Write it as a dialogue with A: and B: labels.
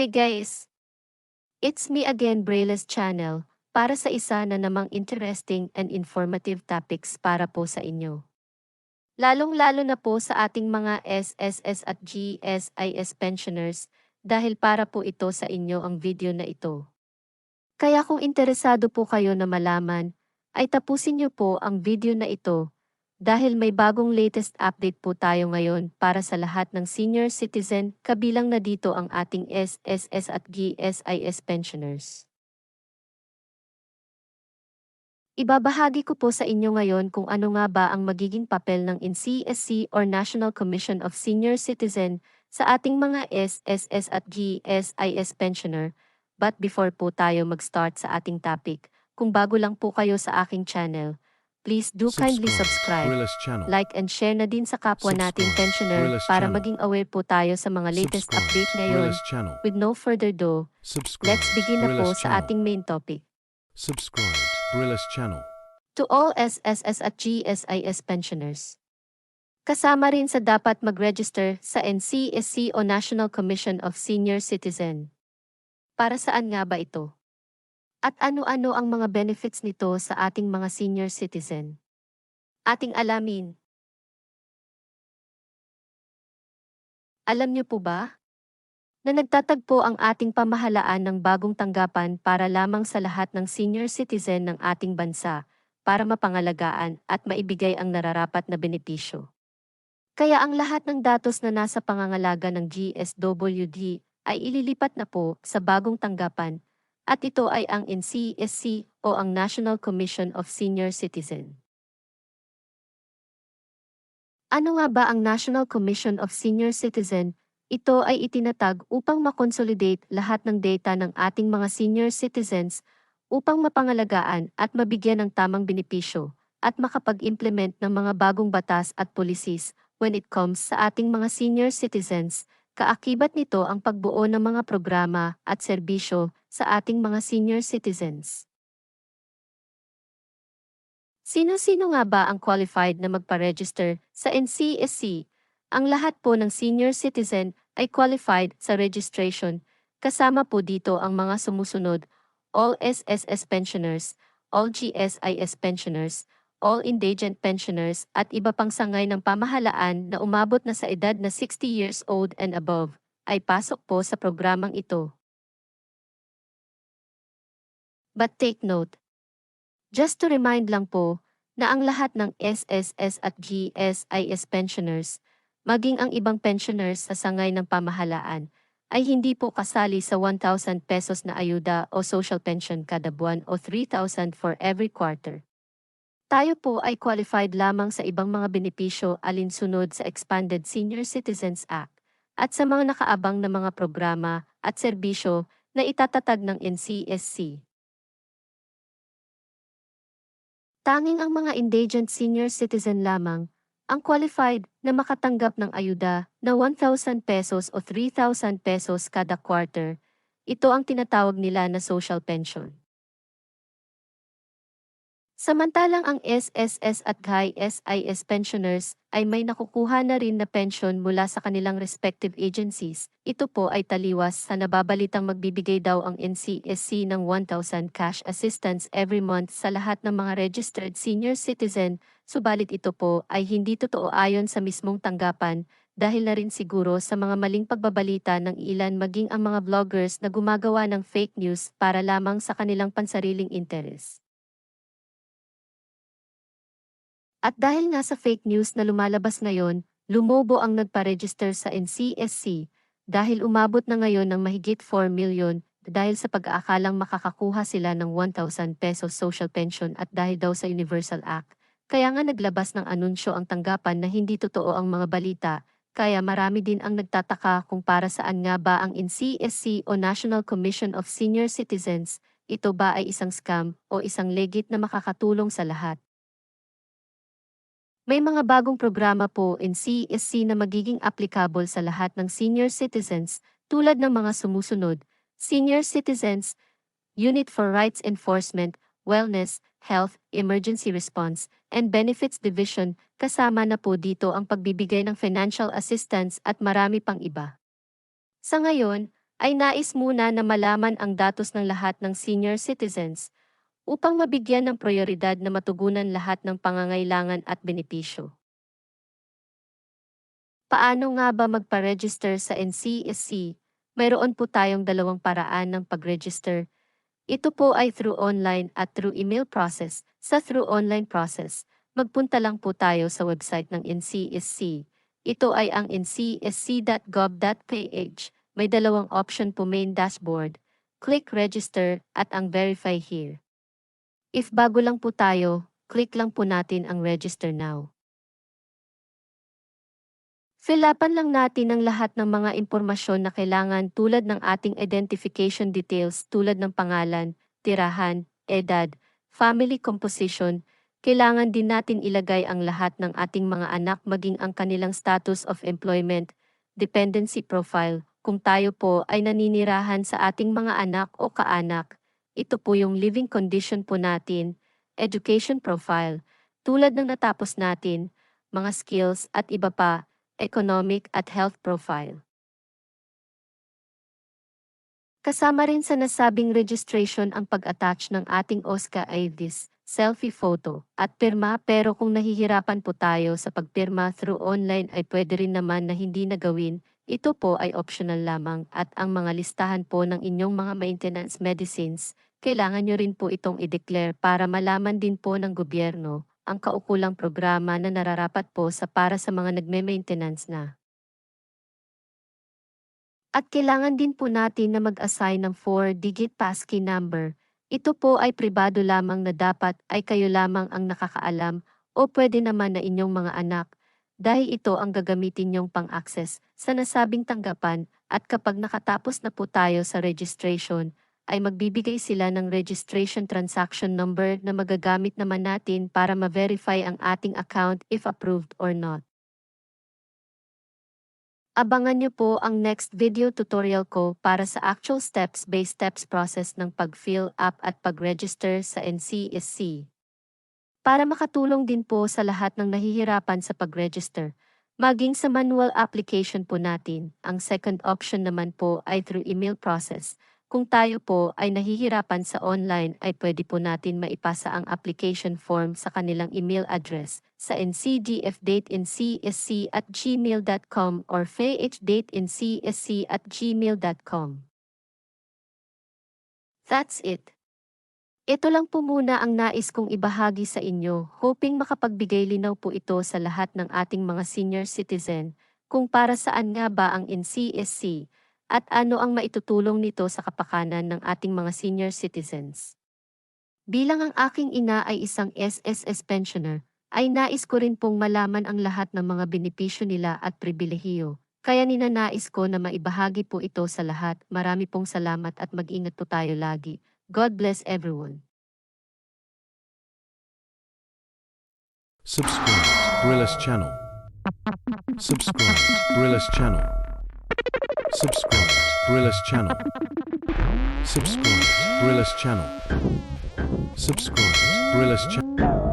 A: Hey guys! It's me again Braille's channel para sa isa na namang interesting and informative topics para po sa inyo. Lalong-lalo na po sa ating mga SSS at GSIS pensioners dahil para po ito sa inyo ang video na ito. Kaya kung interesado po kayo na malaman, ay tapusin niyo po ang video na ito dahil may bagong latest update po tayo ngayon para sa lahat ng senior citizen, kabilang na dito ang ating SSS at GSIS pensioners. Ibabahagi ko po sa inyo ngayon kung ano nga ba ang magiging papel ng NCSC or National Commission of Senior Citizen sa ating mga SSS at GSIS pensioner. But before po tayo mag-start sa ating topic, kung bago lang po kayo sa aking channel, Please do kindly subscribe,
B: Gorillas channel.
A: like and share na din sa kapwa natin
B: Subscribe,
A: pensioner
B: Gorillas
A: para
B: channel.
A: maging aware po tayo sa mga latest
B: Subscribe,
A: update ngayon.
B: Channel.
A: With no further ado,
B: Subscribe.
A: let's begin na po
B: Gorillas
A: sa
B: channel.
A: ating main topic.
B: Subscribe. Channel.
A: To all SSS at GSIS pensioners. Kasama rin sa dapat mag-register sa NCSC o National Commission of Senior Citizen. Para saan nga ba ito? At ano-ano ang mga benefits nito sa ating mga senior citizen? Ating alamin. Alam niyo po ba? Na nagtatagpo ang ating pamahalaan ng bagong tanggapan para lamang sa lahat ng senior citizen ng ating bansa, para mapangalagaan at maibigay ang nararapat na benepisyo. Kaya ang lahat ng datos na nasa pangangalaga ng GSWD ay ililipat na po sa bagong tanggapan, at ito ay ang NCSC o ang National Commission of Senior Citizen. Ano nga ba ang National Commission of Senior Citizen? Ito ay itinatag upang makonsolidate lahat ng data ng ating mga senior citizens upang mapangalagaan at mabigyan ng tamang benepisyo at makapag-implement ng mga bagong batas at policies when it comes sa ating mga senior citizens. Kaakibat nito ang pagbuo ng mga programa at serbisyo sa ating mga senior citizens. Sino-sino nga ba ang qualified na magpa-register sa NCSC? Ang lahat po ng senior citizen ay qualified sa registration, kasama po dito ang mga sumusunod, all SSS pensioners, all GSIS pensioners, all indigent pensioners at iba pang sangay ng pamahalaan na umabot na sa edad na 60 years old and above, ay pasok po sa programang ito. But take note, just to remind lang po, na ang lahat ng SSS at GSIS pensioners, maging ang ibang pensioners sa sangay ng pamahalaan, ay hindi po kasali sa 1,000 pesos na ayuda o social pension kada buwan o 3,000 for every quarter. Tayo po ay qualified lamang sa ibang mga benepisyo alinsunod sa Expanded Senior Citizens Act at sa mga nakaabang na mga programa at serbisyo na itatatag ng NCSC. Tanging ang mga indigent senior citizen lamang ang qualified na makatanggap ng ayuda na 1,000 pesos o 3,000 pesos kada quarter. Ito ang tinatawag nila na social pension. Samantalang ang SSS at GISIS pensioners ay may nakukuha na rin na pension mula sa kanilang respective agencies. Ito po ay taliwas sa nababalitang magbibigay daw ang NCSC ng 1,000 cash assistance every month sa lahat ng mga registered senior citizen, subalit ito po ay hindi totoo ayon sa mismong tanggapan dahil na rin siguro sa mga maling pagbabalita ng ilan maging ang mga vloggers na gumagawa ng fake news para lamang sa kanilang pansariling interes. At dahil nga sa fake news na lumalabas ngayon, lumobo ang nagpa-register sa NCSC dahil umabot na ngayon ng mahigit 4 million dahil sa pag-aakalang makakakuha sila ng 1,000 pesos social pension at dahil daw sa Universal Act. Kaya nga naglabas ng anunsyo ang tanggapan na hindi totoo ang mga balita, kaya marami din ang nagtataka kung para saan nga ba ang NCSC o National Commission of Senior Citizens, ito ba ay isang scam o isang legit na makakatulong sa lahat. May mga bagong programa po in CSC na magiging applicable sa lahat ng senior citizens tulad ng mga sumusunod, Senior Citizens, Unit for Rights Enforcement, Wellness, Health, Emergency Response, and Benefits Division, kasama na po dito ang pagbibigay ng financial assistance at marami pang iba. Sa ngayon, ay nais muna na malaman ang datos ng lahat ng senior citizens upang mabigyan ng prioridad na matugunan lahat ng pangangailangan at benepisyo. Paano nga ba magpa-register sa NCSC? Mayroon po tayong dalawang paraan ng pag-register. Ito po ay through online at through email process. Sa through online process, magpunta lang po tayo sa website ng NCSC. Ito ay ang ncsc.gov.ph. May dalawang option po main dashboard. Click register at ang verify here. If bago lang po tayo, click lang po natin ang register now. Fill-upan lang natin ang lahat ng mga impormasyon na kailangan tulad ng ating identification details tulad ng pangalan, tirahan, edad, family composition. Kailangan din natin ilagay ang lahat ng ating mga anak maging ang kanilang status of employment, dependency profile, kung tayo po ay naninirahan sa ating mga anak o kaanak. Ito po yung living condition po natin, education profile, tulad ng natapos natin, mga skills at iba pa, economic at health profile. Kasama rin sa nasabing registration ang pag-attach ng ating OSCA IDs, selfie photo, at pirma pero kung nahihirapan po tayo sa pagpirma through online ay pwede rin naman na hindi na gawin, ito po ay optional lamang at ang mga listahan po ng inyong mga maintenance medicines, kailangan nyo rin po itong i-declare para malaman din po ng gobyerno ang kaukulang programa na nararapat po sa para sa mga nagme-maintenance na. At kailangan din po natin na mag-assign ng 4-digit passkey number. Ito po ay pribado lamang na dapat ay kayo lamang ang nakakaalam o pwede naman na inyong mga anak dahil ito ang gagamitin nyong pang-access sa nasabing tanggapan at kapag nakatapos na po tayo sa registration, ay magbibigay sila ng registration transaction number na magagamit naman natin para ma-verify ang ating account if approved or not. Abangan niyo po ang next video tutorial ko para sa actual steps-based steps process ng pag-fill up at pag-register sa NCSC. Para makatulong din po sa lahat ng nahihirapan sa pag-register, maging sa manual application po natin, ang second option naman po ay through email process. Kung tayo po ay nahihirapan sa online ay pwede po natin maipasa ang application form sa kanilang email address sa ncdfdateincsc at gmail.com or fahdateincsc at gmail.com. That's it. Ito lang po muna ang nais kong ibahagi sa inyo, hoping makapagbigay linaw po ito sa lahat ng ating mga senior citizen, kung para saan nga ba ang NCSC, at ano ang maitutulong nito sa kapakanan ng ating mga senior citizens. Bilang ang aking ina ay isang SSS pensioner, ay nais ko rin pong malaman ang lahat ng mga benepisyo nila at pribilehiyo. Kaya ninanais ko na maibahagi po ito sa lahat. Marami pong salamat at mag-ingat po tayo lagi. God bless everyone.
B: Subscribe Brillis channel. Subscribe Brillis channel. Subscribe Brillis channel. Subscribe Brillis channel. Subscribe Brillis channel.